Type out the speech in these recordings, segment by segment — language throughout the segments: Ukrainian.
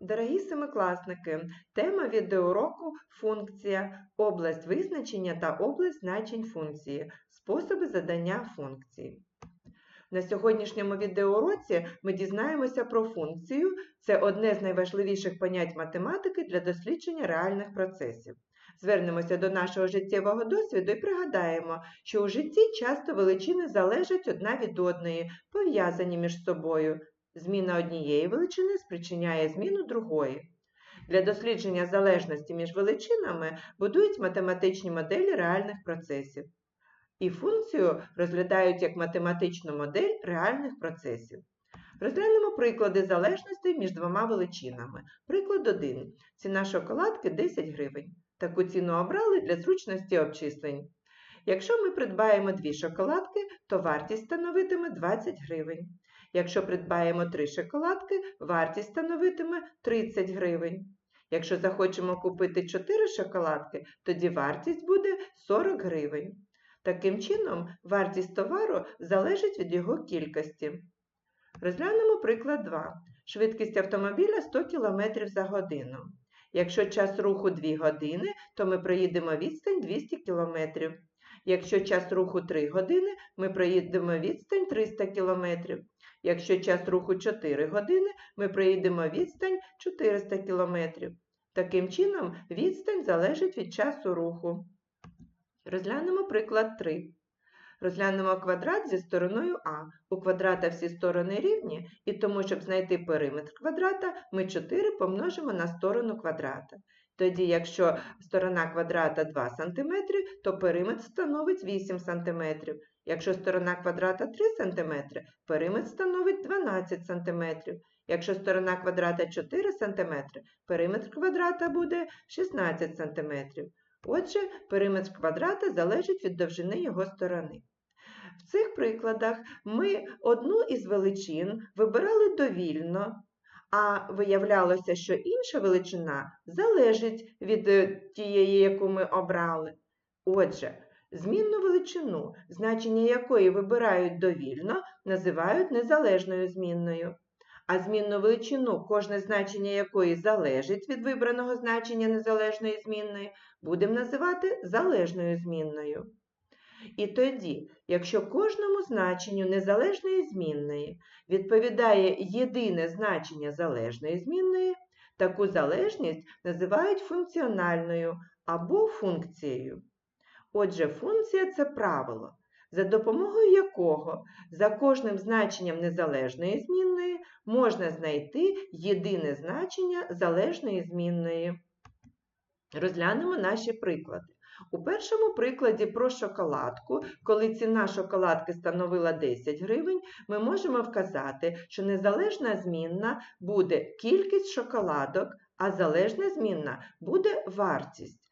Дорогі семикласники, тема відеоуроку функція, область визначення та область значень функції, способи задання функції. На сьогоднішньому відеоуроці ми дізнаємося про функцію. Це одне з найважливіших понять математики для дослідження реальних процесів. Звернемося до нашого життєвого досвіду і пригадаємо, що у житті часто величини залежать одна від одної, пов'язані між собою. Зміна однієї величини спричиняє зміну другої. Для дослідження залежності між величинами будують математичні моделі реальних процесів. І функцію розглядають як математичну модель реальних процесів. Розглянемо приклади залежностей між двома величинами. Приклад 1. Ціна шоколадки 10 гривень. Таку ціну обрали для зручності обчислень. Якщо ми придбаємо дві шоколадки, то вартість становитиме 20 гривень. Якщо придбаємо три шоколадки, вартість становитиме 30 гривень. Якщо захочемо купити 4 шоколадки, тоді вартість буде 40 гривень. Таким чином, вартість товару залежить від його кількості. Розглянемо приклад 2. Швидкість автомобіля 100 км за годину. Якщо час руху 2 години, то ми проїдемо відстань 200 км. Якщо час руху 3 години, ми проїдемо відстань 300 км. Якщо час руху 4 години, ми проїдемо відстань 400 км. Таким чином, відстань залежить від часу руху. Розглянемо приклад 3. Розглянемо квадрат зі стороною А. У квадрата всі сторони рівні, і тому, щоб знайти периметр квадрата, ми 4 помножимо на сторону квадрата. Тоді, якщо сторона квадрата 2 см, то периметр становить 8 см. Якщо сторона квадрата 3 см, периметр становить 12 см. Якщо сторона квадрата 4 см, периметр квадрата буде 16 см. Отже, периметр квадрата залежить від довжини його сторони. В цих прикладах ми одну із величин вибирали довільно, а виявлялося, що інша величина залежить від е, тієї, яку ми обрали. Отже, змінну величину, значення якої вибирають довільно, називають незалежною змінною. А змінну величину, кожне значення якої залежить від вибраного значення незалежної змінної, будемо називати залежною змінною. І тоді, якщо кожному значенню незалежної змінної відповідає єдине значення залежної змінної, таку залежність називають функціональною або функцією. Отже, функція це правило, за допомогою якого за кожним значенням незалежної змінної можна знайти єдине значення залежної змінної. Розглянемо наші приклади. У першому прикладі про шоколадку, коли ціна шоколадки становила 10 гривень, ми можемо вказати, що незалежна змінна буде кількість шоколадок, а залежна змінна буде вартість.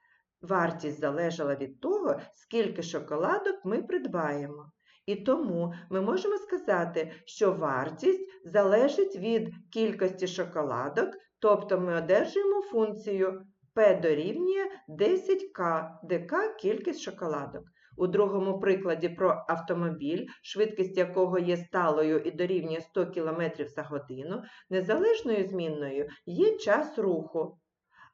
Вартість залежала від того, скільки шоколадок ми придбаємо. І тому ми можемо сказати, що вартість залежить від кількості шоколадок, тобто ми одержуємо функцію P дорівнює 10К, де К – кількість шоколадок. У другому прикладі про автомобіль, швидкість якого є сталою і дорівнює 100 км за годину, незалежною змінною є час руху,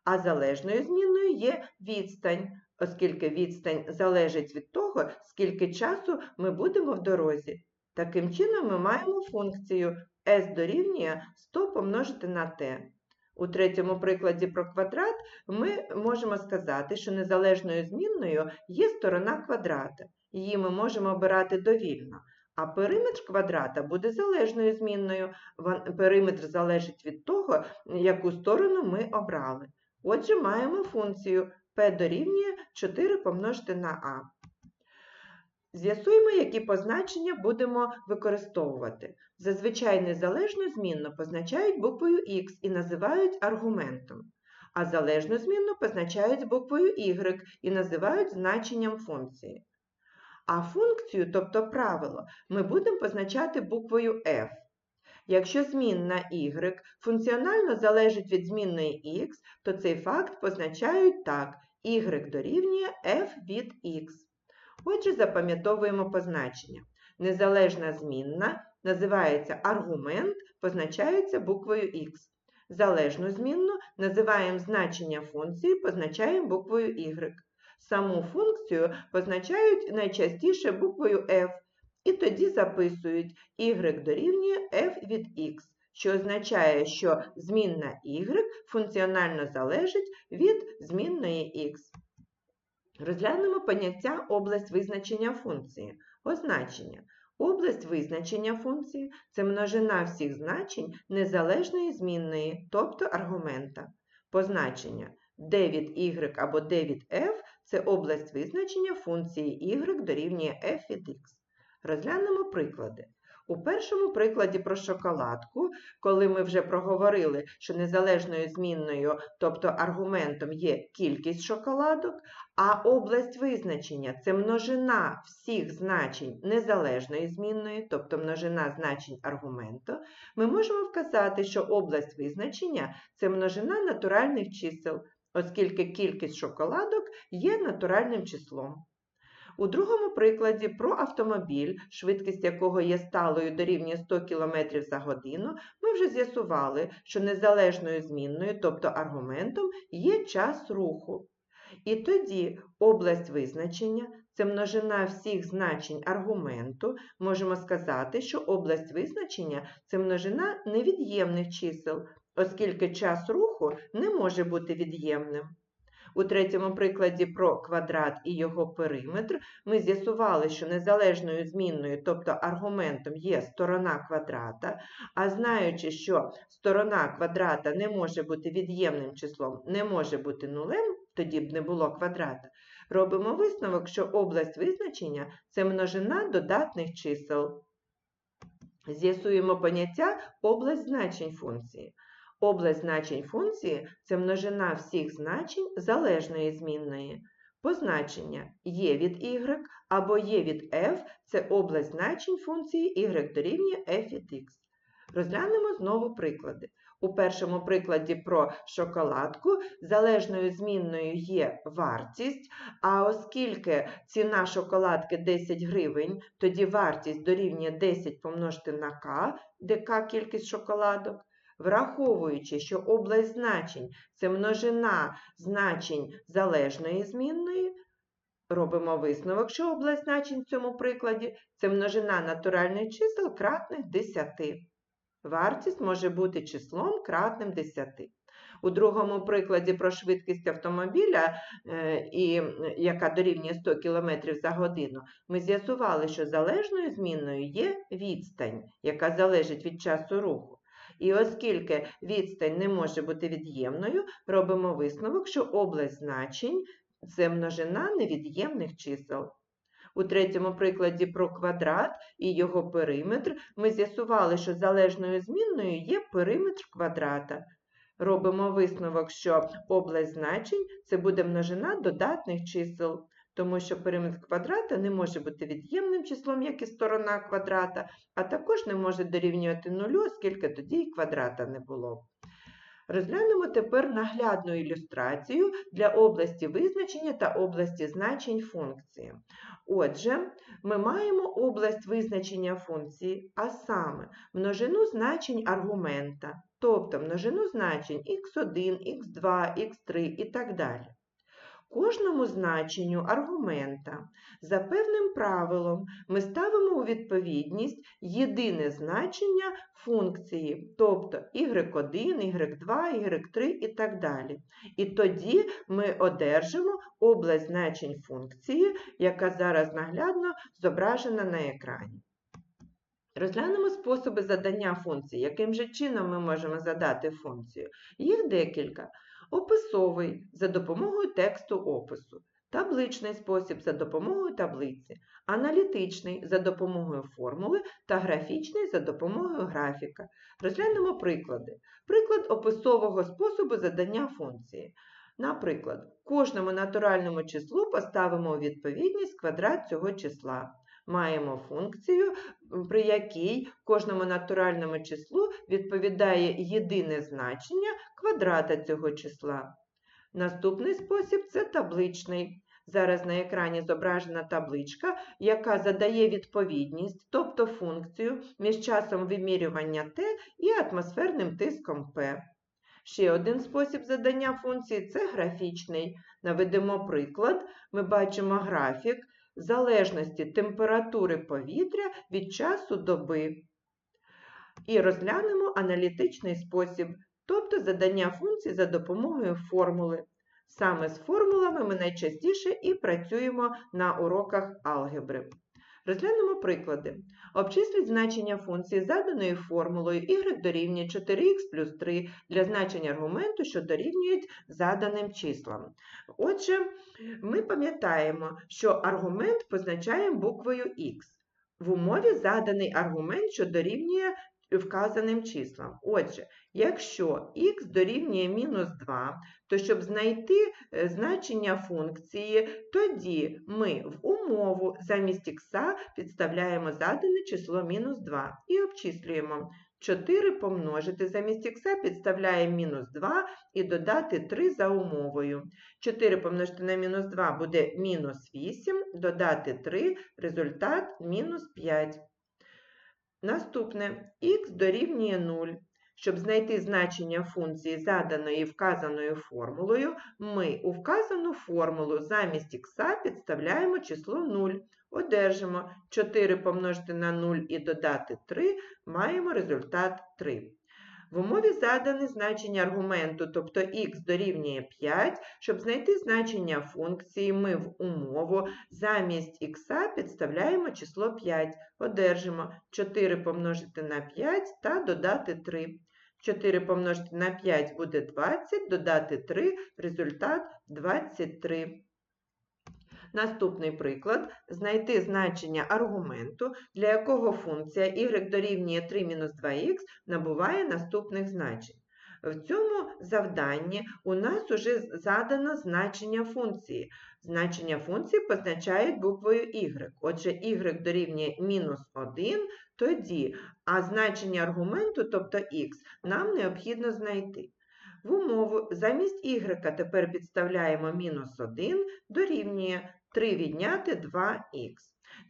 а залежною змінною є відстань, оскільки відстань залежить від того, скільки часу ми будемо в дорозі. Таким чином ми маємо функцію s дорівнює 100 помножити на t. У третьому прикладі про квадрат ми можемо сказати, що незалежною змінною є сторона квадрата. Її ми можемо обирати довільно. А периметр квадрата буде залежною змінною. Периметр залежить від того, яку сторону ми обрали. Отже, маємо функцію p дорівнює 4 помножити на a. З'ясуємо, які позначення будемо використовувати. Зазвичай незалежну змінну позначають буквою X і називають аргументом, а залежну змінну позначають буквою Y і називають значенням функції. А функцію, тобто правило, ми будемо позначати буквою F. Якщо змінна y функціонально залежить від змінної x, то цей факт позначають так, y дорівнює f від x. Отже, запам'ятовуємо позначення. Незалежна змінна називається аргумент, позначається буквою Х. Залежну змінну називаємо значення функції, позначаємо буквою y. Саму функцію позначають найчастіше буквою f, і тоді записують y дорівнює f від x, що означає, що змінна y функціонально залежить від змінної x. Розглянемо поняття область визначення функції. Означення. Область визначення функції це множина всіх значень незалежної змінної, тобто аргумента. Позначення d від y або d від f це область визначення функції y дорівнює f від x. Розглянемо приклади. У першому прикладі про шоколадку, коли ми вже проговорили, що незалежною змінною, тобто аргументом є кількість шоколадок, а область визначення це множина всіх значень незалежної змінної, тобто множина значень аргументу, ми можемо вказати, що область визначення це множина натуральних чисел, оскільки кількість шоколадок є натуральним числом. У другому прикладі про автомобіль, швидкість якого є сталою дорівнює 100 км за годину, ми вже з'ясували, що незалежною змінною, тобто аргументом, є час руху. І тоді область визначення це множина всіх значень аргументу. Можемо сказати, що область визначення це множина невід'ємних чисел, оскільки час руху не може бути від'ємним. У третьому прикладі про квадрат і його периметр ми з'ясували, що незалежною змінною, тобто аргументом, є сторона квадрата, а знаючи, що сторона квадрата не може бути від'ємним числом, не може бути нулем, тоді б не було квадрата, робимо висновок, що область визначення це множина додатних чисел. З'ясуємо поняття область значень функції. Область значень функції це множина всіх значень залежної змінної. Позначення є від y або є від f це область значень функції y дорівнює f від x. Розглянемо знову приклади. У першому прикладі про шоколадку залежною змінною є вартість, а оскільки ціна шоколадки 10 гривень, тоді вартість дорівнює 10 помножити на k, де k кількість шоколадок. Враховуючи, що область значень це множина значень залежної змінної, робимо висновок, що область значень в цьому прикладі це множина натуральних чисел кратних 10. Вартість може бути числом кратним 10. У другому прикладі про швидкість автомобіля, е, і, яка дорівнює 100 км за годину, ми з'ясували, що залежною змінною є відстань, яка залежить від часу руху. І оскільки відстань не може бути від'ємною, робимо висновок, що область значень це множина невід'ємних чисел. У третьому прикладі про квадрат і його периметр ми з'ясували, що залежною змінною є периметр квадрата. Робимо висновок, що область значень це буде множина додатних чисел тому що периметр квадрата не може бути від'ємним числом, як і сторона квадрата, а також не може дорівнювати нулю, оскільки тоді і квадрата не було. Розглянемо тепер наглядну ілюстрацію для області визначення та області значень функції. Отже, ми маємо область визначення функції, а саме множину значень аргумента, тобто множину значень x1, x2, x3 і так далі. Кожному значенню аргумента за певним правилом ми ставимо у відповідність єдине значення функції, тобто y1, y2, y3 і так далі. І тоді ми одержимо область значень функції, яка зараз наглядно зображена на екрані. Розглянемо способи задання функції, яким же чином ми можемо задати функцію. Їх декілька описовий за допомогою тексту опису, табличний спосіб за допомогою таблиці, аналітичний за допомогою формули та графічний за допомогою графіка. Розглянемо приклади. Приклад описового способу задання функції. Наприклад, кожному натуральному числу поставимо у відповідність квадрат цього числа маємо функцію, при якій кожному натуральному числу відповідає єдине значення квадрата цього числа. Наступний спосіб це табличний. Зараз на екрані зображена табличка, яка задає відповідність, тобто функцію між часом вимірювання Т і атмосферним тиском П. Ще один спосіб задання функції це графічний. Наведемо приклад. Ми бачимо графік залежності температури повітря від часу доби. І розглянемо аналітичний спосіб, тобто задання функцій за допомогою формули. Саме з формулами ми найчастіше і працюємо на уроках алгебри. Розглянемо приклади. Обчисліть значення функції заданої формулою y дорівнює 4х плюс 3 для значення аргументу, що дорівнюють заданим числам. Отже, ми пам'ятаємо, що аргумент позначаємо буквою х. В умові заданий аргумент, що дорівнює вказаним числам. Отже, якщо х дорівнює мінус 2, то щоб знайти е, значення функції, тоді ми в умову замість х підставляємо задане число мінус 2 і обчислюємо. 4 помножити замість х підставляємо мінус 2 і додати 3 за умовою. 4 помножити на мінус 2 буде мінус 8, додати 3, результат мінус 5. Наступне х дорівнює 0. Щоб знайти значення функції, заданої вказаною формулою, ми у вказану формулу замість х підставляємо число 0. Одержимо 4 помножити на 0 і додати 3, маємо результат 3. В умові задане значення аргументу, тобто х дорівнює 5, щоб знайти значення функції, ми в умову замість х підставляємо число 5. Одержимо 4 помножити на 5 та додати 3. 4 помножити на 5 буде 20, додати 3, результат 23. Наступний приклад знайти значення аргументу, для якого функція y дорівнює 3-2х набуває наступних значень. В цьому завданні у нас уже задано значення функції. Значення функції позначають буквою y. Отже, y дорівнює мінус 1, тоді, а значення аргументу, тобто х, нам необхідно знайти. В умову замість y тепер підставляємо мінус 1 дорівнює 3 відняти 2х.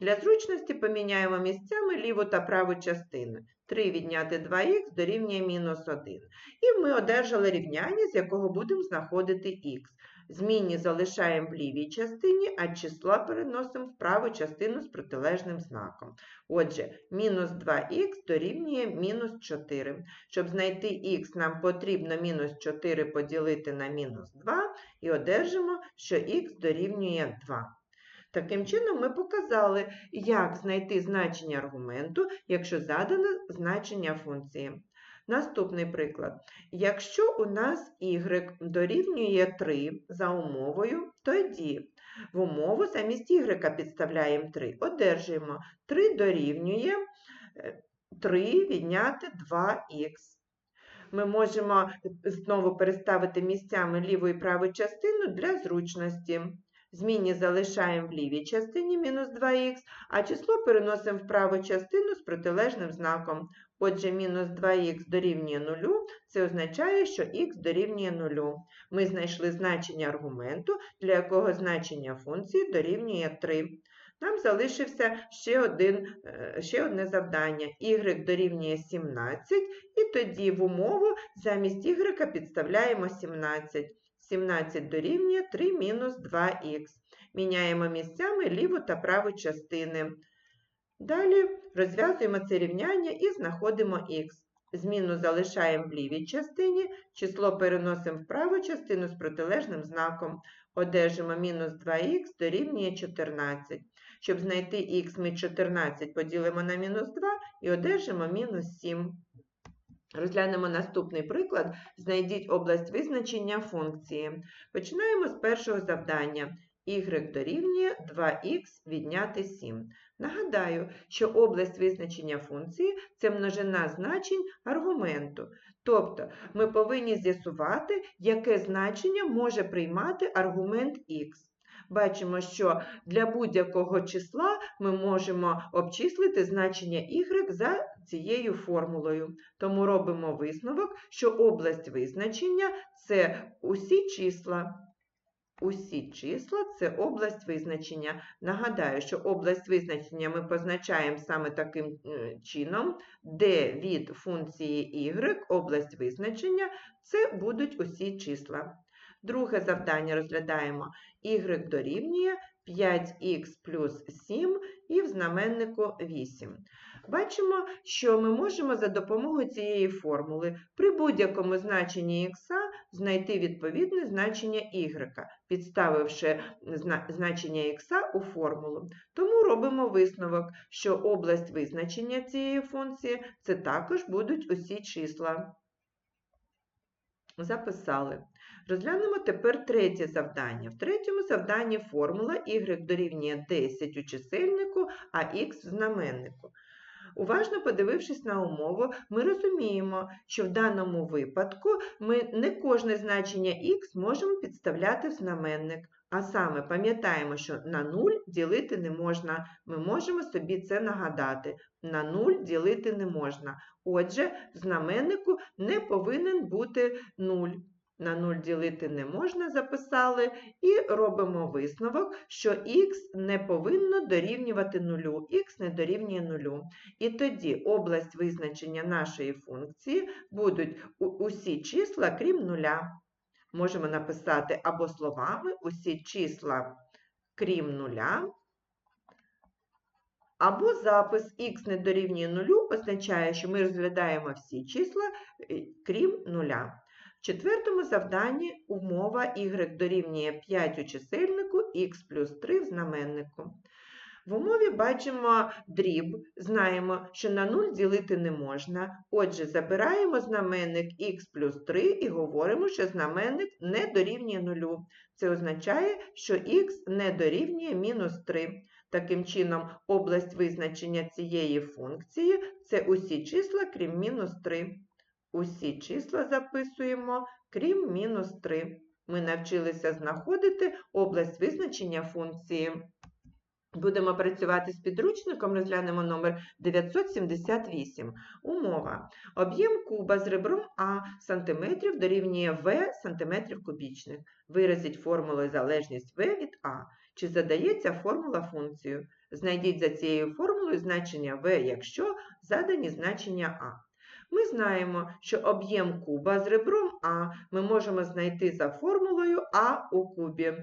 Для зручності поміняємо місцями ліву та праву частину. 3 відняти 2х дорівнює мінус 1. І ми одержали рівняння, з якого будемо знаходити х. Змінні залишаємо в лівій частині, а числа переносимо в праву частину з протилежним знаком. Отже, мінус 2х дорівнює мінус 4. Щоб знайти х, нам потрібно мінус 4 поділити на мінус 2 і одержимо, що х дорівнює 2. Таким чином, ми показали, як знайти значення аргументу, якщо задано значення функції. Наступний приклад. Якщо у нас y дорівнює 3 за умовою, тоді в умову замість y підставляємо 3, одержуємо 3 дорівнює 3 е, відняти 2х. Ми можемо знову переставити місцями ліву і праву частину для зручності. Змінні залишаємо в лівій частині мінус 2х, а число переносимо в праву частину з протилежним знаком. Отже, мінус 2х дорівнює 0, це означає, що х дорівнює 0. Ми знайшли значення аргументу, для якого значення функції дорівнює 3. Нам залишився ще один, е, ще одне завдання. y дорівнює 17, і тоді в умову замість y підставляємо 17. 17 дорівнює 3 мінус 2х. Міняємо місцями ліву та праву частини. Далі розв'язуємо це рівняння і знаходимо х. Зміну залишаємо в лівій частині, число переносимо в праву частину з протилежним знаком. Одержимо мінус 2х дорівнює 14. Щоб знайти х, ми 14 поділимо на мінус 2 і одержимо мінус 7. Розглянемо наступний приклад. Знайдіть область визначення функції. Починаємо з першого завдання. y дорівнює 2х відняти 7. Нагадаю, що область визначення функції це множина значень аргументу. Тобто ми повинні з'ясувати, яке значення може приймати аргумент х. Бачимо, що для будь-якого числа ми можемо обчислити значення y за цією формулою. Тому робимо висновок, що область визначення це усі числа. Усі числа це область визначення. Нагадаю, що область визначення ми позначаємо саме таким е, чином, де від функції y область визначення це будуть усі числа. Друге завдання розглядаємо y дорівнює 5х плюс 7 і в знаменнику 8. Бачимо, що ми можемо за допомогою цієї формули при будь-якому значенні х знайти відповідне значення y, підставивши значення х у формулу. Тому робимо висновок, що область визначення цієї функції це також будуть усі числа. Записали. Розглянемо тепер третє завдання. В третьому завданні формула y дорівнює 10 у чисельнику, а х в знаменнику. Уважно подивившись на умову, ми розуміємо, що в даному випадку ми не кожне значення х можемо підставляти в знаменник. А саме пам'ятаємо, що на 0 ділити не можна. Ми можемо собі це нагадати. На 0 ділити не можна. Отже, в знаменнику не повинен бути 0 на 0 ділити не можна, записали, і робимо висновок, що х не повинно дорівнювати нулю, х не дорівнює нулю. І тоді область визначення нашої функції будуть усі числа, крім нуля. Можемо написати або словами усі числа, крім нуля. Або запис х не дорівнює нулю означає, що ми розглядаємо всі числа, е, крім нуля. В четвертому завданні умова y дорівнює 5 у чисельнику, х плюс 3 в знаменнику. В умові бачимо дріб, знаємо, що на 0 ділити не можна. Отже, забираємо знаменник х плюс 3 і говоримо, що знаменник не дорівнює 0. Це означає, що х не дорівнює мінус 3. Таким чином, область визначення цієї функції це усі числа, крім мінус 3. Усі числа записуємо, крім мінус 3. Ми навчилися знаходити область визначення функції. Будемо працювати з підручником, розглянемо номер 978. Умова. Об'єм куба з ребром А сантиметрів дорівнює В сантиметрів кубічних. Виразіть формулою залежність В від А. Чи задається формула функцію? Знайдіть за цією формулою значення В, якщо задані значення А. Ми знаємо, що об'єм куба з ребром А ми можемо знайти за формулою А у кубі.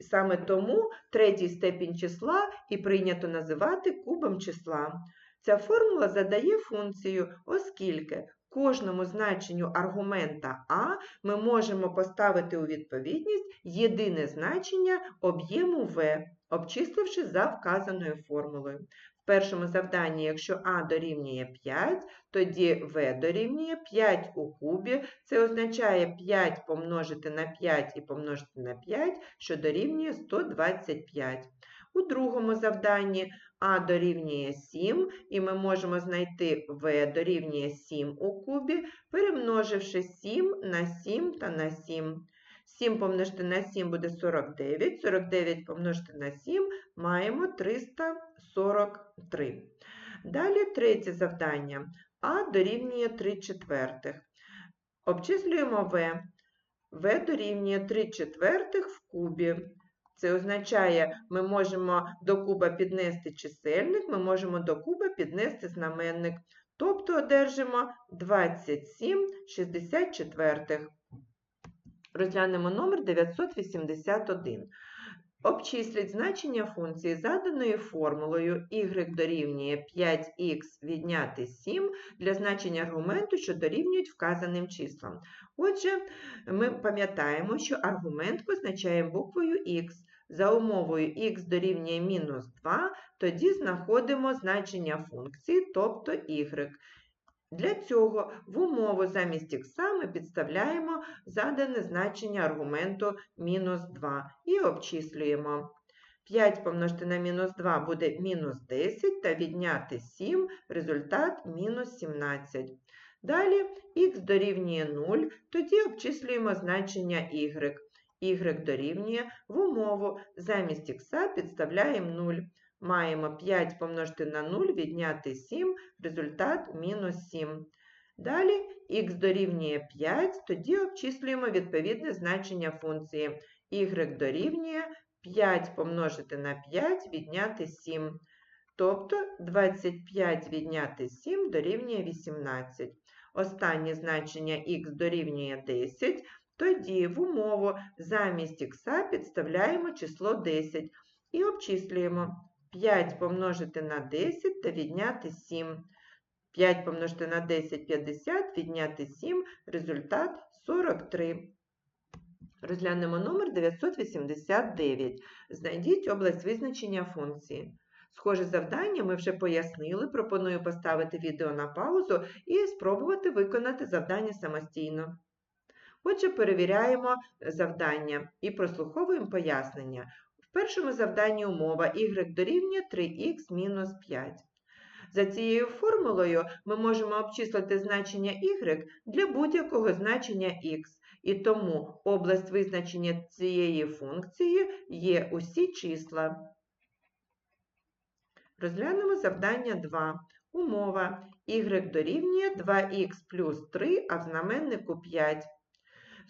Саме тому третій степінь числа і прийнято називати кубом числа. Ця формула задає функцію, оскільки кожному значенню аргумента А ми можемо поставити у відповідність єдине значення об'єму В, обчисливши за вказаною формулою першому завданні, якщо А дорівнює 5, тоді В дорівнює 5 у кубі. Це означає 5 помножити на 5 і помножити на 5, що дорівнює 125. У другому завданні А дорівнює 7, і ми можемо знайти В дорівнює 7 у кубі, перемноживши 7 на 7 та на 7. 7 помножити на 7 буде 49, 49 помножити на 7 маємо 343. Далі третє завдання. А дорівнює 3 четвертих. Обчислюємо В. В дорівнює 3 четвертих в кубі. Це означає, ми можемо до куба піднести чисельник, ми можемо до куба піднести знаменник. Тобто одержимо 27 64. Розглянемо номер 981. Обчисліть значення функції заданої формулою y дорівнює 5х відняти 7 для значення аргументу, що дорівнюють вказаним числам. Отже, ми пам'ятаємо, що аргумент позначаємо буквою х. За умовою х дорівнює мінус 2, тоді знаходимо значення функції, тобто y. Для цього в умову замість х ми підставляємо задане значення аргументу мінус 2 і обчислюємо. 5 помножити на мінус 2 буде мінус 10 та відняти 7, результат мінус 17. Далі х дорівнює 0, тоді обчислюємо значення y. y дорівнює в умову замість х підставляємо 0. Маємо 5 помножити на 0, відняти 7, результат мінус 7. Далі х дорівнює 5, тоді обчислюємо відповідне значення функції. y дорівнює 5 помножити на 5 відняти 7. Тобто 25 відняти 7 дорівнює 18. Останнє значення х дорівнює 10. Тоді в умову замість х підставляємо число 10 і обчислюємо 5 помножити на 10 та відняти 7. 5 помножити на 10 – 50, відняти 7, результат 43. Розглянемо номер 989. Знайдіть область визначення функції. Схоже завдання ми вже пояснили. Пропоную поставити відео на паузу і спробувати виконати завдання самостійно. Отже, перевіряємо завдання і прослуховуємо пояснення. Першому завданні умова y дорівнює 3х мінус 5. За цією формулою ми можемо обчислити значення y для будь-якого значення x, і тому область визначення цієї функції є усі числа. Розглянемо завдання 2. Умова y дорівнює 2х плюс 3, а в знаменнику 5.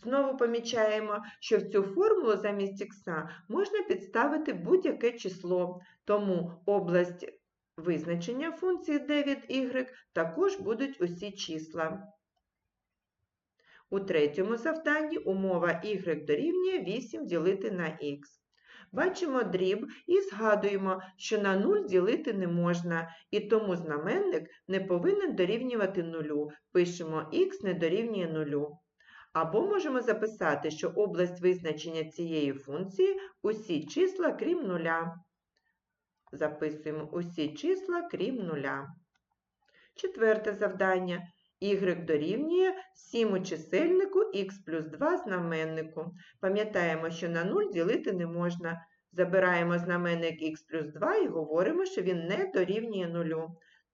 Знову помічаємо, що в цю формулу замість х можна підставити будь-яке число, тому область визначення функції d від y також будуть усі числа. У третьому завданні умова y дорівнює 8 ділити на х. Бачимо дріб і згадуємо, що на 0 ділити не можна, і тому знаменник не повинен дорівнювати нулю. Пишемо х не дорівнює нулю. Або можемо записати, що область визначення цієї функції усі числа крім нуля. Записуємо усі числа крім нуля. Четверте завдання. Y дорівнює 7 у чисельнику х плюс 2 знаменнику. Пам'ятаємо, що на 0 ділити не можна. Забираємо знаменник х плюс 2 і говоримо, що він не дорівнює 0.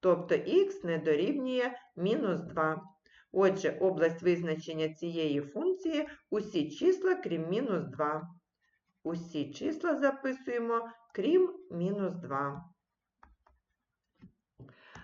Тобто х не дорівнює мінус 2. Отже, область визначення цієї функції усі числа крім мінус 2. Усі числа записуємо крім мінус 2.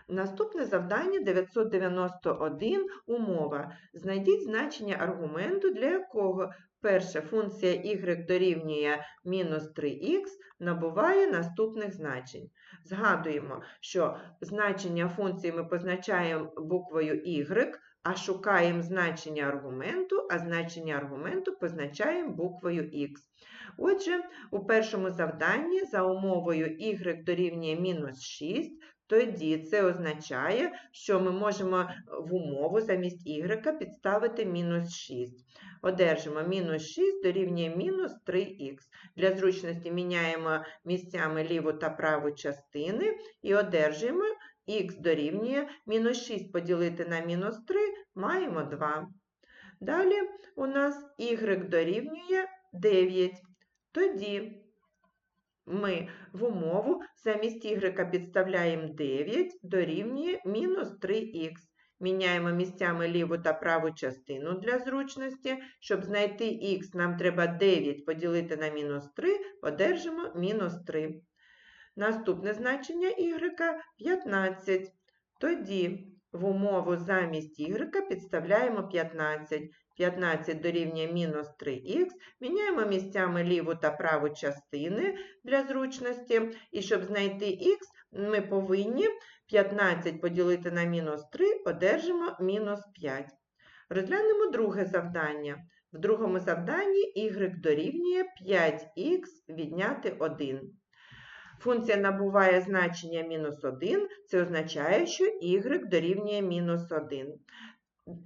Наступне завдання 991 умова. Знайдіть значення аргументу, для якого перша функція y дорівнює мінус 3х набуває наступних значень. Згадуємо, що значення функції ми позначаємо буквою y, а шукаємо значення аргументу, а значення аргументу позначаємо буквою x. Отже, у першому завданні за умовою y дорівнює мінус 6, тоді це означає, що ми можемо в умову замість y підставити мінус 6. Одержимо мінус 6 дорівнює мінус 3х. Для зручності міняємо місцями ліву та праву частини і одержуємо х дорівнює мінус 6 поділити на мінус 3 маємо 2. Далі у нас y дорівнює 9. Тоді ми в умову замість y підставляємо 9 дорівнює мінус 3х. Міняємо місцями ліву та праву частину для зручності. Щоб знайти х, нам треба 9 поділити на мінус 3, одержимо мінус 3. Наступне значення y 15. Тоді в умову замість y підставляємо 15. 15 дорівнює мінус 3х, міняємо місцями ліву та праву частини для зручності. І щоб знайти х, ми повинні 15 поділити на мінус 3, одержимо мінус 5. Розглянемо друге завдання. В другому завданні y дорівнює 5х відняти 1. Функція набуває значення мінус 1, це означає, що y дорівнює мінус 1.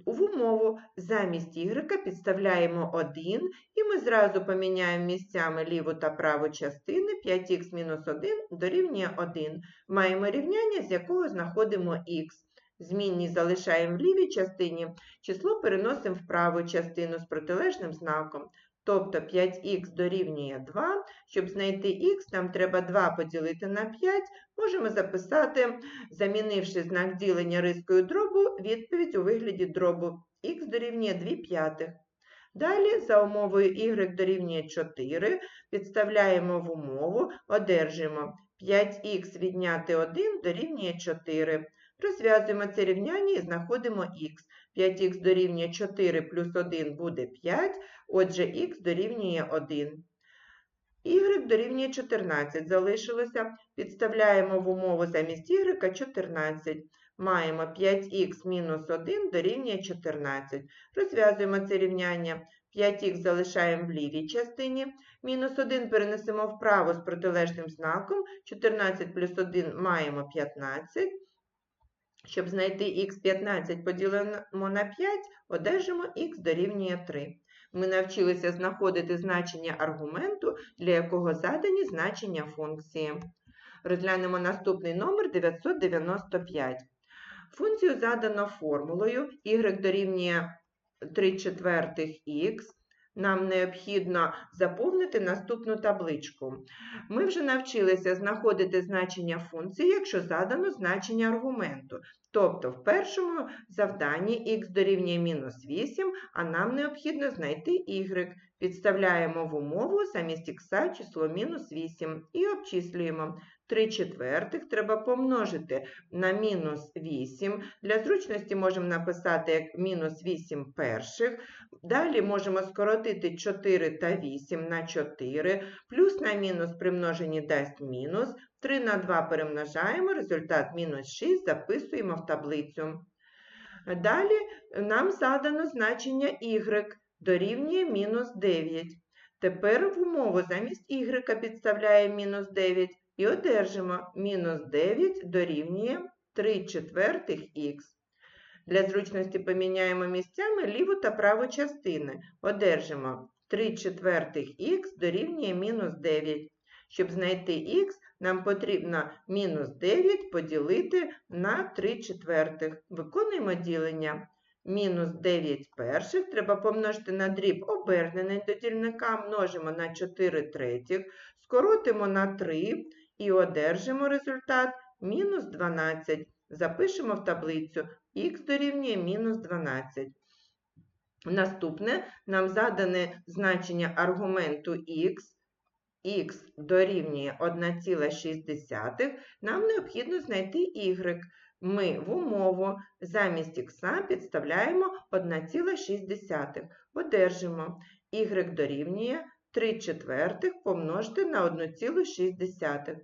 В умову замість y підставляємо 1, і ми зразу поміняємо місцями ліву та праву частини 5х мінус 1 дорівнює 1. Маємо рівняння, з якого знаходимо х. Змінні залишаємо в лівій частині, число переносимо в праву частину з протилежним знаком. Тобто 5х дорівнює 2. Щоб знайти х, нам треба 2 поділити на 5. Можемо записати, замінивши знак ділення рискою дробу, відповідь у вигляді дробу х дорівнює 2 п'ятих. Далі, за умовою y дорівнює 4, підставляємо в умову, одержимо 5х відняти 1 дорівнює 4. Розв'язуємо це рівняння і знаходимо х. 5х дорівнює 4 плюс 1 буде 5, отже х дорівнює 1. Y дорівнює 14 залишилося. Підставляємо в умову замість y 14. Маємо 5х мінус 1 дорівнює 14. Розв'язуємо це рівняння. 5х залишаємо в лівій частині. Мінус 1 перенесемо вправо з протилежним знаком. 14 плюс 1 маємо 15. Щоб знайти х 15 поділимо на 5, одержимо х дорівнює 3. Ми навчилися знаходити значення аргументу, для якого задані значення функції. Розглянемо наступний номер 995. Функцію задано формулою y дорівнює 3 четвертих х. Нам необхідно заповнити наступну табличку. Ми вже навчилися знаходити значення функції, якщо задано значення аргументу. Тобто в першому завданні х дорівнює мінус 8, а нам необхідно знайти y. Підставляємо в умову замість х число мінус 8 і обчислюємо. 3 четвертих треба помножити на мінус 8. Для зручності можемо написати як мінус 8 перших. Далі можемо скоротити 4 та 8 на 4, плюс на мінус примножені дасть мінус. 3 на 2 перемножаємо, результат мінус 6 записуємо в таблицю. Далі нам задано значення y дорівнює мінус 9. Тепер в умову замість y підставляємо мінус 9 і одержимо мінус 9 дорівнює 3 четвертих х. Для зручності поміняємо місцями ліву та праву частини. Одержимо 3 четвертих х дорівнює мінус 9. Щоб знайти х, нам потрібно мінус 9 поділити на 3 четвертих. Виконуємо ділення. Мінус 9 перших треба помножити на дріб обернений до дільника, множимо на 4 третіх, скоротимо на 3 і одержимо результат мінус 12. Запишемо в таблицю х дорівнює мінус 12. Наступне нам задане значення аргументу х, х дорівнює 1,6, нам необхідно знайти y. Ми в умову замість х підставляємо 1,6. Одержимо y дорівнює 3 четвертих помножити на 1,6.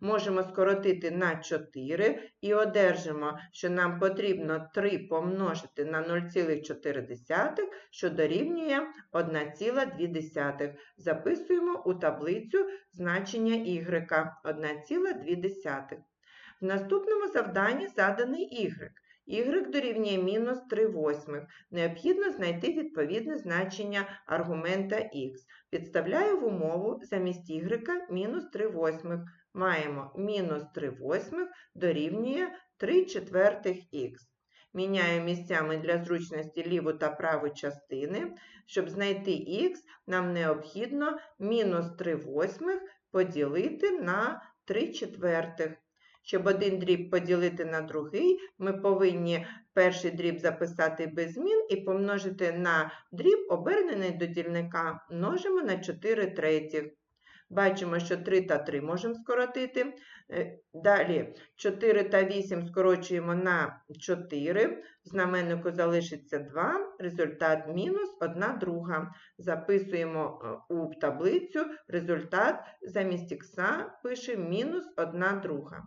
Можемо скоротити на 4 і одержимо, що нам потрібно 3 помножити на 0,4, що дорівнює 1,2. Записуємо у таблицю значення y 1,2. В наступному завданні заданий y. y дорівнює мінус 3 восьмих. Необхідно знайти відповідне значення аргумента х. Підставляю в умову замість y мінус 3 восьмих. Маємо мінус 3 восьмих дорівнює 3 четвертих х. Міняю місцями для зручності ліву та праву частини. Щоб знайти х, нам необхідно мінус 3 восьмих поділити на 3 четвертих. Щоб один дріб поділити на другий, ми повинні перший дріб записати без змін і помножити на дріб, обернений до дільника, множимо на 4 третіх. Бачимо, що 3 та 3 можемо скоротити. Е, Далі 4 та 8 скорочуємо на 4, в знаменнику залишиться 2, результат мінус 1 друга. Записуємо е, у таблицю результат замість х пишемо мінус 1 друга.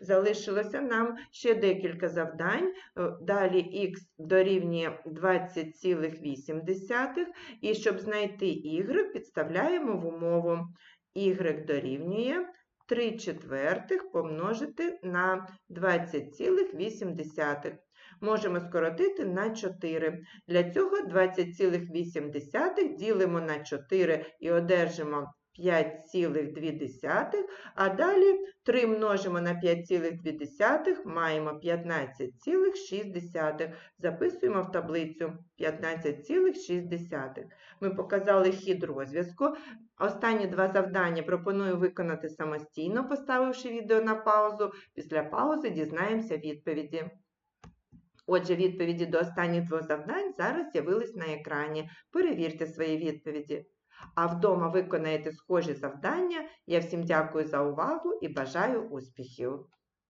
Залишилося нам ще декілька завдань. Е, Далі х дорівнює 20,8. І щоб знайти y, підставляємо в умову y дорівнює 3 четвертих помножити на 20,8. Можемо скоротити на 4. Для цього 20,8 ділимо на 4 і одержимо 5,2, а далі 3 множимо на 5,2, маємо 15,6. Записуємо в таблицю 15,6. Ми показали хід розв'язку. Останні два завдання пропоную виконати самостійно, поставивши відео на паузу. Після паузи дізнаємося відповіді. Отже, відповіді до останніх двох завдань зараз з'явились на екрані. Перевірте свої відповіді. А вдома виконаєте схожі завдання. Я всім дякую за увагу і бажаю успіхів!